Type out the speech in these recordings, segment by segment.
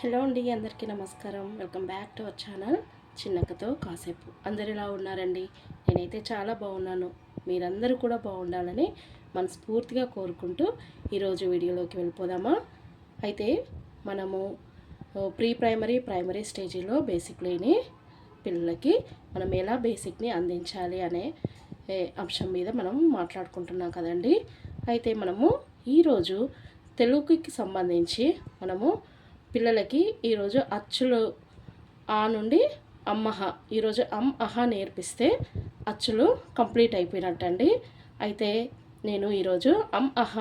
Hello అండి అందరికీ నమస్కారం. Welcome back to our channel చిన్నకతో కాసేపు. అందరు ఎలా ఉన్నారండి? నేనైతే చాలా బాగున్నాను. మీరందరూ కూడా బాగుండాలని మనస్ఫూర్తిగా కోరుకుంటూ ఈరోజు వీడియోలోకి వెళ్ళిపోదామా? అయితే మనము ప్రీ ప్రైమరీ ప్రైమరీ స్టేజీలో బేసిక్ లేని పిల్లలకి మనం ఎలా బేసిక్ని అందించాలి అనే అంశం మీద మనం మాట్లాడుకుంటున్నాం కదండి. అయితే మనము ఈరోజు తెలుగుకి సంబంధించి మనము పిల్లలకి ఈరోజు అచ్చులు ఆ నుండి అమ్మహ. ఈరోజు అమ్ అహ నేర్పిస్తే అచ్చులు కంప్లీట్ అయిపోయినట్టండి. అయితే నేను ఈరోజు అమ్ అహ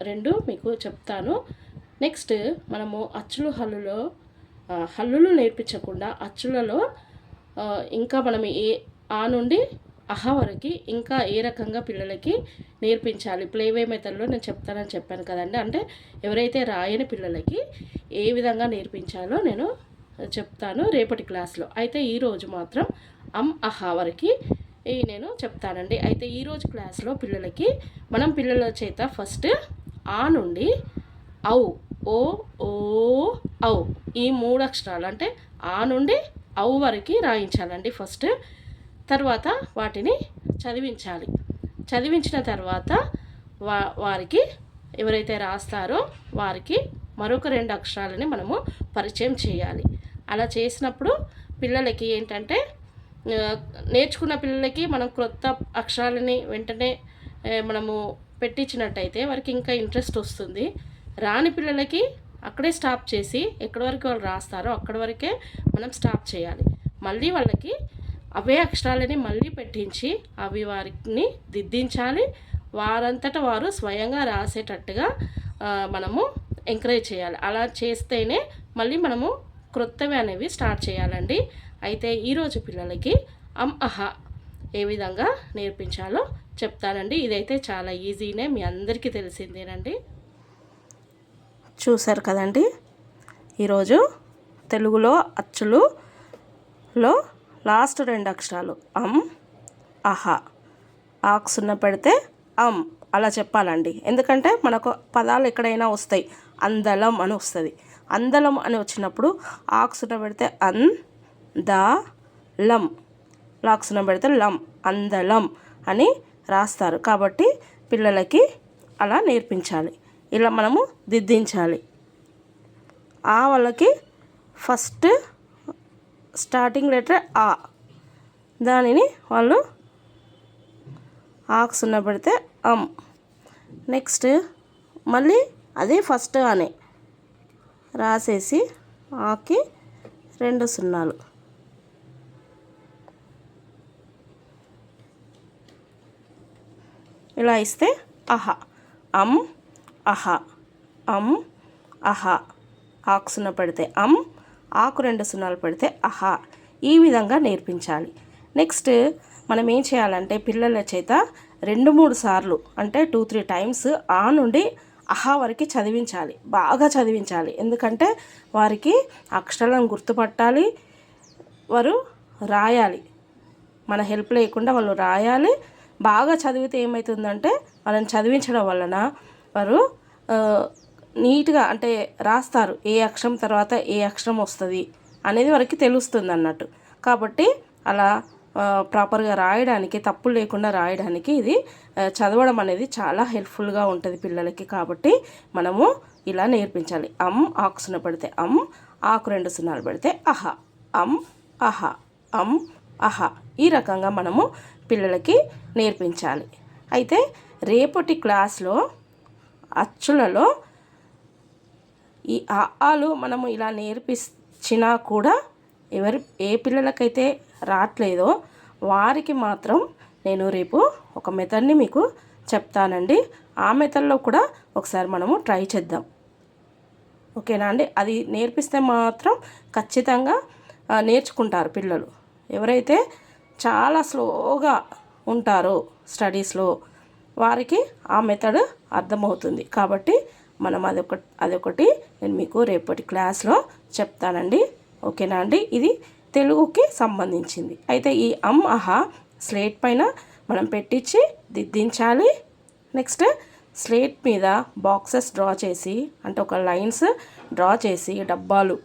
రెండు మీకు చెప్తాను. నెక్స్ట్ మనము అచ్చులు హల్లులో హల్లులు నేర్పించకుండా అచ్చులలో ఇంకా మనం ఏ ఆ నుండి అహ వరకు ఇంకా ఏ రకంగా పిల్లలకి నేర్పించాలి? ప్లేవే మెథడ్లో నేను చెప్తానని చెప్పాను కదండి. అంటే ఎవరైతే రాయని పిల్లలకి ఏ విధంగా నేర్పించాలో నేను చెప్తాను రేపటి క్లాస్లో. అయితే ఈరోజు మాత్రం అమ్ అహ వరకు నేను చెప్తానండి. అయితే ఈరోజు క్లాస్లో పిల్లలకి మనం పిల్లల చేత ఫస్ట్ ఆ నుండి ఔ ఓ ఓ ఔ ఈ మూడు అక్షరాలు అంటే ఆ నుండి ఔ వరకు రాయించాలండి. ఫస్ట్ తర్వాత వాటిని చదివించాలి. చదివించిన తర్వాత వా వారికి ఎవరైతే రాస్తారో వారికి మరొక రెండు అక్షరాలని మనము పరిచయం చేయాలి. అలా చేసినప్పుడు పిల్లలకి ఏంటంటే నేర్చుకున్న పిల్లలకి మనం క్రొత్త అక్షరాలని వెంటనే మనము పెట్టించినట్టయితే వారికి ఇంకా ఇంట్రెస్ట్ వస్తుంది. రాని పిల్లలకి అక్కడే స్టాప్ చేసి ఎక్కడి వరకు వాళ్ళు రాస్తారో అక్కడి వరకే మనం స్టాప్ చేయాలి. మళ్ళీ వాళ్ళకి అవే అక్షరాలని మళ్ళీ పెట్టించి అవి వారిని దిద్దించాలి. వారంతట వారు స్వయంగా రాసేటట్టుగా మనము ఎంకరేజ్ చేయాలి. అలా చేస్తేనే మళ్ళీ మనము క్రొత్తవి అనేవి స్టార్ట్ చేయాలండి. అయితే ఈరోజు పిల్లలకి అమ్ అహ ఏ విధంగా నేర్పించాలో చెప్తానండి. ఇదైతే చాలా ఈజీనే మీ అందరికీ తెలిసిందేనండి. చూశారు కదండి? ఈరోజు తెలుగులో అచ్చులులో లాస్ట్ రెండు అక్షరాలు అమ్ అహ. ఆకు సున్న పెడితే అమ్ అలా చెప్పాలండి. ఎందుకంటే మనకు పదాలు ఎక్కడైనా వస్తాయి. అందలం అని వస్తుంది. అందలం అని వచ్చినప్పుడు ఆక్సున పెడితే అన్ ద లం. లాక్సున పెడితే లం. అందలం అని రాస్తారు. కాబట్టి పిల్లలకి అలా నేర్పించాలి. ఇలా మనము దిద్దించాలి. ఆ వాళ్ళకి ఫస్ట్ స్టార్టింగ్ లెటర్ ఆ. దానిని వాళ్ళు ఆక్స్ సున్నా పెడితే అమ్. నెక్స్ట్ మళ్ళీ అదే ఫస్ట్ అనే రాసేసి ఆకి రెండు సున్నాలు. ఇలా ఇస్తే అహ. అమ్ అహ. అమ్ అహ. ఆక్స్ ఉన్నపడితే పెడితే అమ్ ఆకు రెండు సున్నాలు పెడితే అహా ఈ విధంగా నేర్పించాలి. నెక్స్ట్ మనం ఏం చేయాలంటే పిల్లల చేత రెండు మూడు సార్లు అంటే టూ త్రీ టైమ్స్ ఆ నుండి అహా వరకు చదివించాలి. బాగా చదివించాలి. ఎందుకంటే వారికి అక్షరాలను గుర్తుపట్టాలి. వారు రాయాలి. మన హెల్ప్ లేకుండా వాళ్ళు రాయాలి. బాగా చదివితే ఏమవుతుందంటే వాళ్ళని చదివించడం వలన వారు నీట్గా అంటే రాస్తారు. ఏ అక్షరం తర్వాత ఏ అక్షరం వస్తుంది అనేది వారికి తెలుస్తుంది అన్నట్టు కాబట్టి అలా ప్రాపర్గా రాయడానికి తప్పులు లేకుండా రాయడానికి ఇది చదవడం అనేది చాలా హెల్ప్ఫుల్గా ఉంటుంది పిల్లలకి. కాబట్టి మనము ఇలా నేర్పించాలి. అమ్ ఆకు సున్న పెడితే అమ్ ఆకు రెండు సున్నాలు పెడితే అహ అమ్ అహ అమ్ అహ ఈ రకంగా మనము పిల్లలకి నేర్పించాలి. అయితే రేపటి క్లాస్లో అచ్చులలో ఈ ఆలు మనము ఇలా నేర్పించినా కూడా ఎవరి ఏ పిల్లలకైతే రావట్లేదో వారికి మాత్రం నేను రేపు ఒక మెథడ్ని మీకు చెప్తానండి. ఆ మెథడ్లో కూడా ఒకసారి మనము ట్రై చేద్దాం. ఓకేనా అండి? అది నేర్పిస్తే మాత్రం ఖచ్చితంగా నేర్చుకుంటారు పిల్లలు. ఎవరైతే చాలా స్లోగా ఉంటారో స్టడీస్లో వారికి ఆ మెథడ్ అర్థమవుతుంది. కాబట్టి మనం అదొక అదొకటి నేను మీకు రేపటి క్లాస్లో చెప్తానండి. ఓకేనా అండి? ఇది తెలుగుకి సంబంధించింది. అయితే ఈ అమ్ అహ స్లేట్ పైన మనం పెట్టించి దిద్దించాలి. నెక్స్ట్ స్లేట్ మీద బాక్సెస్ డ్రా చేసి అంటే ఒక లైన్స్ డ్రా చేసి డబ్బాలు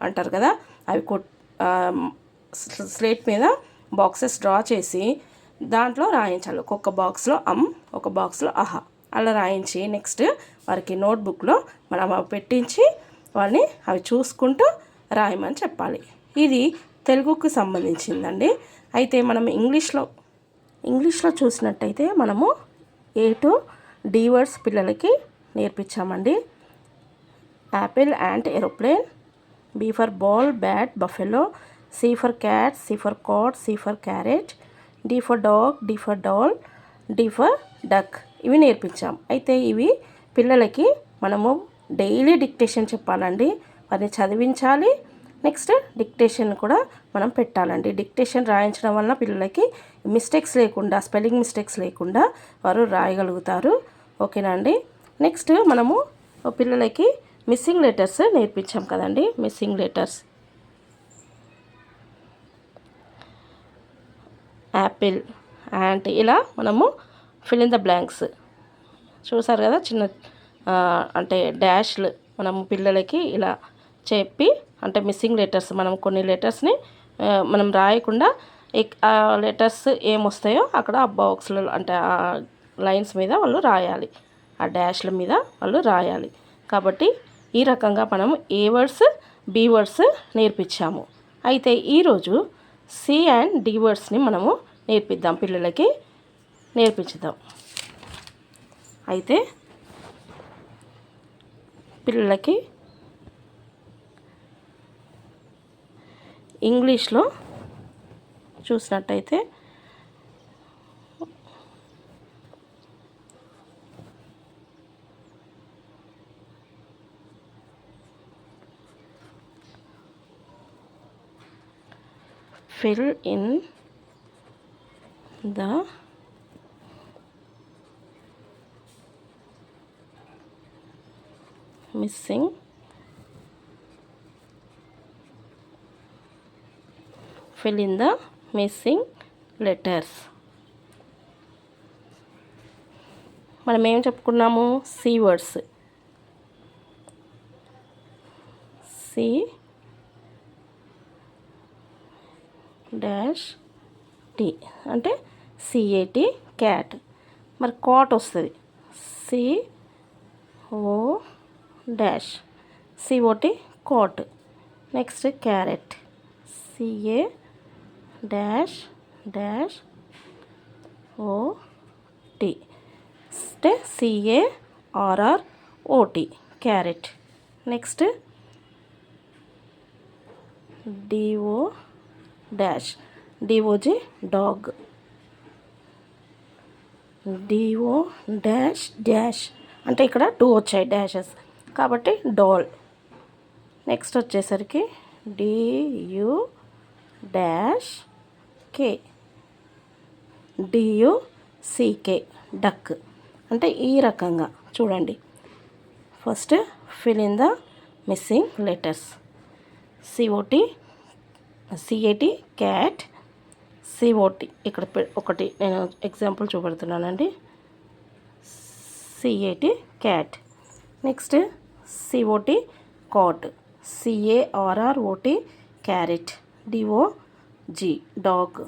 అంటారు కదా అవి కొట్ స్లేట్ మీద బాక్సెస్ డ్రా చేసి దాంట్లో రాయించాలి. ఒక్కొక్క బాక్స్లో అమ్ ఒక బాక్స్లో అహ. అలా రాయించి నెక్స్ట్ వారికి నోట్బుక్లో మనం అవి పెట్టించి వాళ్ళని అవి చూసుకుంటూ రాయమని చెప్పాలి. ఇది తెలుగుకు సంబంధించిందండి. అయితే మనం ఇంగ్లీష్లో ఇంగ్లీష్లో చూసినట్టయితే మనము ఏ టు డి వర్డ్స్ పిల్లలకి నేర్పించామండి. Apple and aeroplane B for ball bat buffalo C for cat C for cot C for carrot D for dog D for doll D for duck ఇవి నేర్పించాం. అయితే ఇవి పిల్లలకి మనము డైలీ డిక్టేషన్ చెప్పాలండి. వారిని చదివించాలి. నెక్స్ట్ డిక్టేషన్ కూడా మనం పెట్టాలండి. డిక్టేషన్ రాయించడం వలన పిల్లలకి మిస్టేక్స్ లేకుండా స్పెల్లింగ్ మిస్టేక్స్ లేకుండా వారు రాయగలుగుతారు. ఓకేనా అండి? నెక్స్ట్ మనము పిల్లలకి మిస్సింగ్ లెటర్స్ నేర్పించాం కదండి. Missing letters. యాపిల్ యాంట్ ఇలా మనము ఫిల్ ఇన్ ద బ్లాంక్స్ చూసారు కదా? చిన్న అంటే డాష్లు మనము పిల్లలకి ఇలా చెప్పి అంటే మిస్సింగ్ లెటర్స్ మనం కొన్ని లెటర్స్ని మనం రాయకుండా ఆ లెటర్స్ ఏమొస్తాయో అక్కడ ఆ బాక్స్లో అంటే ఆ లైన్స్ మీద వాళ్ళు రాయాలి. ఆ డాష్ల మీద వాళ్ళు రాయాలి. కాబట్టి ఈ రకంగా మనం ఏ వర్డ్స్ బి వర్డ్స్ నేర్పించాము. అయితే ఈరోజు సి అండ్ డి వర్డ్స్ని మనము నేర్పిద్దాం పిల్లలకి. నేర్పించుదాం. అయితే పిల్లలకి ఇంగ్లీష్లో చూసినట్టయితే fill in the missing fill in the missing letters. మనం ఏం చెప్పుకున్నాము? C words C dash T అంటే సిఏటి క్యాట్ మరి కాట్ వస్తుంది. C O dash. COT cot. Next carrot. CA dash dash O T. అంటే CA RR OT carrot. Next DO dash. DOG dog. DO dash dash. అంటే ఇక్కడ two వచ్చాయి dashes. కాబట్టి doll next వచ్చేసరికి DU dash K DU CK duck అంటే ఈ రకంగా. చూడండి. First fill in the missing letters COT CAT cat COT ఇక్కడ ఒకటి నేను example చూపెడుతున్నానండి. CAT cat next COT cot CARROT carrot DO G dog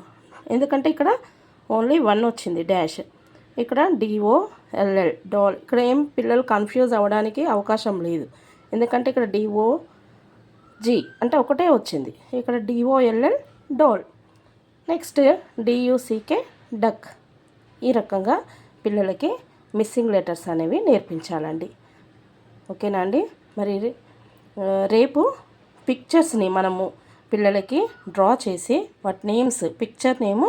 ఎందుకంటే ఇక్కడ ఓన్లీ వన్ వచ్చింది డాష్ ఇక్కడ డిఓఎల్ఎల్ డాల్ ఇక్కడ ఏం పిల్లలు కన్ఫ్యూజ్ అవ్వడానికి అవకాశం లేదు. ఎందుకంటే ఇక్కడ డిఓ జీ అంటే ఒకటే వచ్చింది. ఇక్కడ D O L L doll next D U C K duck ఈ రకంగా పిల్లలకి మిస్సింగ్ లెటర్స్ అనేవి నేర్పించాలండి. ఓకేనా అండి? మరి రేపు పిక్చర్స్ని మనము పిల్లలకి డ్రా చేసి వాటి నేమ్స్ పిక్చర్ నేము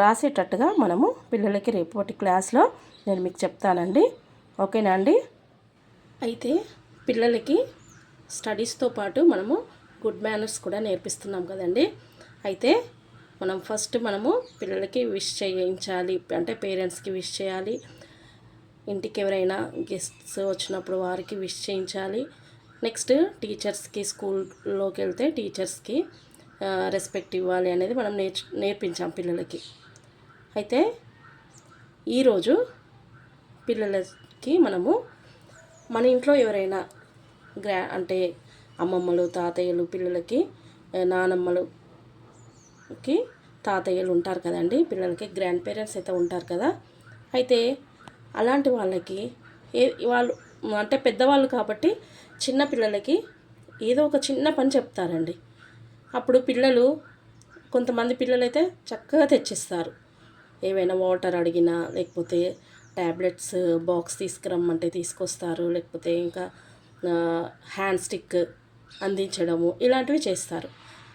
రాసేటట్టుగా మనము పిల్లలకి రేపటి క్లాస్లో నేను మీకు చెప్తానండి. ఓకేనా అండి? అయితే పిల్లలకి స్టడీస్తో పాటు మనము గుడ్ మేనర్స్ కూడా నేర్పిస్తున్నాం కదండి. అయితే మనం ఫస్ట్ మనము పిల్లలకి విష్ చేయించాలి అంటే పేరెంట్స్కి విష్ చేయాలి ఇంటికి ఎవరైనా గెస్ట్స్ వచ్చినప్పుడు వారికి విష్ చేయించాలి. నెక్స్ట్ టీచర్స్కి స్కూల్లోకి వెళ్తే టీచర్స్కి రెస్పెక్ట్ ఇవ్వాలి అనేది మనం నేర్చు నేర్పించాం పిల్లలకి. అయితే ఈరోజు పిల్లలకి మనము మన ఇంట్లో ఎవరైనా గ్రా అంటే అమ్మమ్మలు తాతయ్యలు పిల్లలకి నానమ్మలుకి తాతయ్యలు ఉంటారు కదండి పిల్లలకి గ్రాండ్ పేరెంట్స్ అయితే ఉంటారు కదా. అయితే అలాంటి వాళ్ళకి ఏ వాళ్ళు అంటే పెద్దవాళ్ళు కాబట్టి చిన్న పిల్లలకి ఏదో ఒక చిన్న పని చెప్తారండి. అప్పుడు పిల్లలు కొంతమంది పిల్లలైతే చక్కగా తెచ్చిస్తారు. ఏవైనా వాటర్ అడిగినా లేకపోతే ట్యాబ్లెట్స్ బాక్స్ తీసుకురమ్మంటే తీసుకొస్తారు. లేకపోతే ఇంకా హ్యాండ్ స్టిక్ అందించడము ఇలాంటివి చేస్తారు.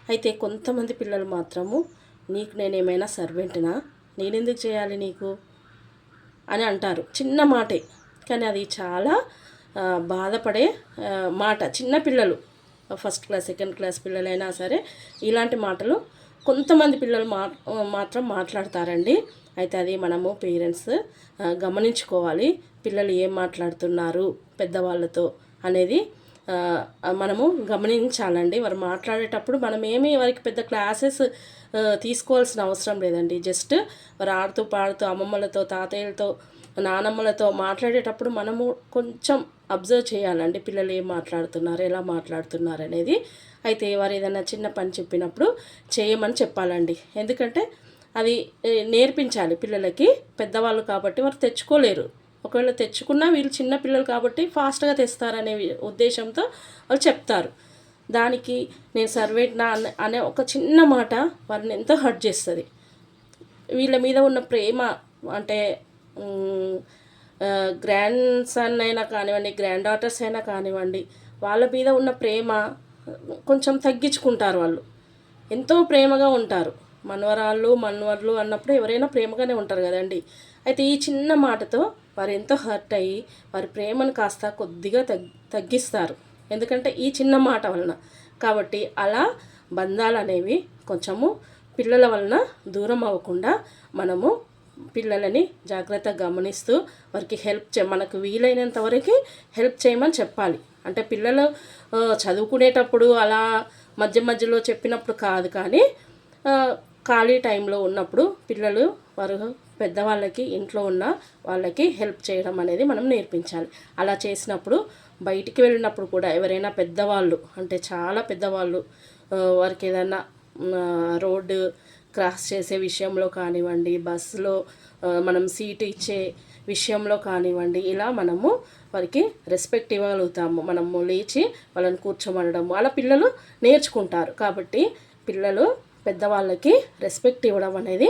అయితే కొంతమంది పిల్లలు మాత్రము నీకు నేనేమైనా సర్వెంట్నా? నేనెందుకు చేయాలి నీకు? అని అంటారు. చిన్న మాటే. కానీ అది చాలా బాధపడే మాట. చిన్న పిల్లలు ఫస్ట్ క్లాస్ సెకండ్ క్లాస్ పిల్లలైనా సరే ఇలాంటి మాటలు కొంతమంది పిల్లలు మా మాత్రం మాట్లాడతారండి. అయితే అది మనము పేరెంట్స్ గమనించుకోవాలి. పిల్లలు ఏం మాట్లాడుతున్నారు? పెద్దవాళ్ళతో అనేది మనము గమనించాలండి. వారు మాట్లాడేటప్పుడు మనం ఏమి వారికి పెద్ద క్లాసెస్ తీసుకోవాల్సిన అవసరం లేదండి. జస్ట్ వారు ఆడుతూ పాడుతూ అమ్మమ్మలతో తాతయ్యలతో నానమ్మలతో మాట్లాడేటప్పుడు మనము కొంచెం అబ్జర్వ్ చేయాలండి. పిల్లలు ఏం మాట్లాడుతున్నారు ఎలా మాట్లాడుతున్నారు అనేది. అయితే వారు ఏదైనా చిన్న పని చెప్పినప్పుడు చేయమని చెప్పాలండి. ఎందుకంటే అది నేర్పించాలి పిల్లలకి. పెద్దవాళ్ళు కాబట్టి వారు తెచ్చుకోలేరు. ఒకవేళ తెచ్చుకున్నా వీళ్ళు చిన్న పిల్లలు కాబట్టి ఫాస్ట్గా తెస్తారనే ఉద్దేశంతో వాళ్ళు చెప్తారు. దానికి నేను సర్వేట్ నా అనే- అనే ఒక చిన్న మాట వారిని ఎంతో హర్ట్ చేస్తుంది. వీళ్ళ మీద ఉన్న ప్రేమ అంటే గ్రాండ్ సన్ అయినా కానివ్వండి గ్రాండ్ డాటర్స్ అయినా కానివ్వండి వాళ్ళ మీద ఉన్న ప్రేమ కొంచెం తగ్గించుకుంటారు వాళ్ళు. ఎంతో ప్రేమగా ఉంటారు. మనవరాళ్ళు మనవర్లు అన్నప్పుడు ఎవరైనా ప్రేమగానే ఉంటారు కదండి. అయితే ఈ చిన్న మాటతో వారు ఎంతో హర్ట్ అయ్యి వారి ప్రేమను కాస్త కొద్దిగా తగ్ తగ్గిస్తారు. ఎందుకంటే ఈ చిన్న మాట వలన. కాబట్టి అలా బంధాలు అనేవి కొంచెము పిల్లల వలన దూరం అవ్వకుండా మనము పిల్లలని జాగ్రత్తగా గమనిస్తూ వారికి హెల్ప్ చే మనకు వీలైనంత వరకు హెల్ప్ చేయమని చెప్పాలి. అంటే పిల్లలు చదువుకునేటప్పుడు అలా మధ్య మధ్యలో చెప్పినప్పుడు కాదు కానీ ఖాళీ టైంలో ఉన్నప్పుడు పిల్లలు వారు పెద్దవాళ్ళకి ఇంట్లో ఉన్న వాళ్ళకి హెల్ప్ చేయడం అనేది మనం నేర్పించాలి. అలా చేసినప్పుడు బయటికి వెళ్ళినప్పుడు కూడా ఎవరైనా పెద్దవాళ్ళు అంటే చాలా పెద్దవాళ్ళు వారికి ఏదైనా రోడ్డు క్రాస్ చేసే విషయంలో కానివ్వండి బస్సులో మనం సీటు ఇచ్చే విషయంలో కానివ్వండి ఇలా మనము వారికి రెస్పెక్ట్ ఇవ్వగలుగుతాము. మనము లేచి వాళ్ళని కూర్చోమనడము. అలా పిల్లలు నేర్చుకుంటారు. కాబట్టి పిల్లలు పెద్దవాళ్ళకి రెస్పెక్ట్ ఇవ్వడం అనేది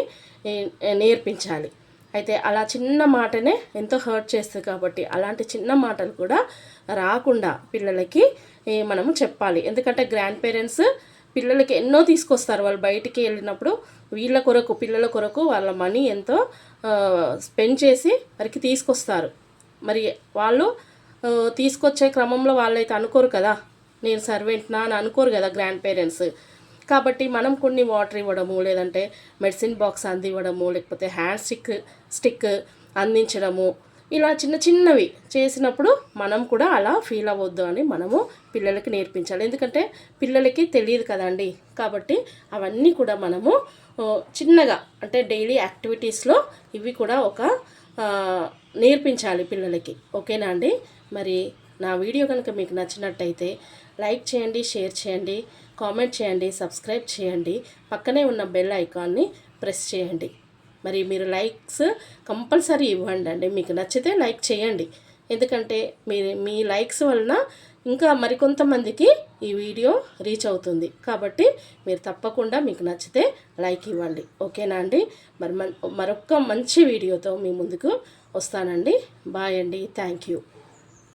నేర్పించాలి. అయితే అలా చిన్న మాటనే ఎంతో హర్ట్ చేస్తుంది కాబట్టి అలాంటి చిన్న మాటలు కూడా రాకుండా పిల్లలకి మనము చెప్పాలి. ఎందుకంటే గ్రాండ్ పేరెంట్స్ పిల్లలకి ఎన్నో తీసుకొస్తారు. వాళ్ళు బయటికి వెళ్ళినప్పుడు వీళ్ళ కొరకు పిల్లల కొరకు వాళ్ళ మనీ ఎంతో స్పెండ్ చేసి వారికి తీసుకొస్తారు. మరి వాళ్ళు తీసుకొచ్చే క్రమంలో వాళ్ళైతే అనుకోరు కదా. నేను సర్వెంట్నా అని అనుకోరు కదా గ్రాండ్ పేరెంట్స్. కాబట్టి మనం కొన్ని వాటర్ ఇవ్వడము లేదంటే మెడిసిన్ బాక్స్ అందివ్వడము లేకపోతే హ్యాండ్ స్టిక్ స్టిక్ అందించడము. ఇలా చిన్న చిన్నవి చేసినప్పుడు మనం కూడా అలా ఫీల్ అవ్వద్దు అని మనము పిల్లలకి నేర్పించాలి. ఎందుకంటే పిల్లలకి తెలియదు కదండి. కాబట్టి అవన్నీ కూడా మనము చిన్నగా అంటే డైలీ యాక్టివిటీస్లో ఇవి కూడా ఒక నేర్పించాలి పిల్లలకి. ఓకేనా అండి? మరి నా వీడియో కనుక మీకు నచ్చినట్టయితే లైక్ చేయండి షేర్ చేయండి కామెంట్ చేయండి సబ్స్క్రైబ్ చేయండి. పక్కనే ఉన్న బెల్ ఐకాన్ని ప్రెస్ చేయండి. మరి మీరు లైక్స్ కంపల్సరీ ఇవ్వండి అండి మీకు నచ్చితే లైక్ చేయండి. ఎందుకంటే మీ మీ లైక్స్ వలన ఇంకా మరికొంతమందికి ఈ వీడియో రీచ్ అవుతుంది. కాబట్టి మీరు తప్పకుండా మీకు నచ్చితే లైక్ ఇవ్వండి. ఓకేనా అండి? మరి మరొక మంచి వీడియోతో మీ ముందుకు వస్తానండి. బాయ్ అండి. Thank you.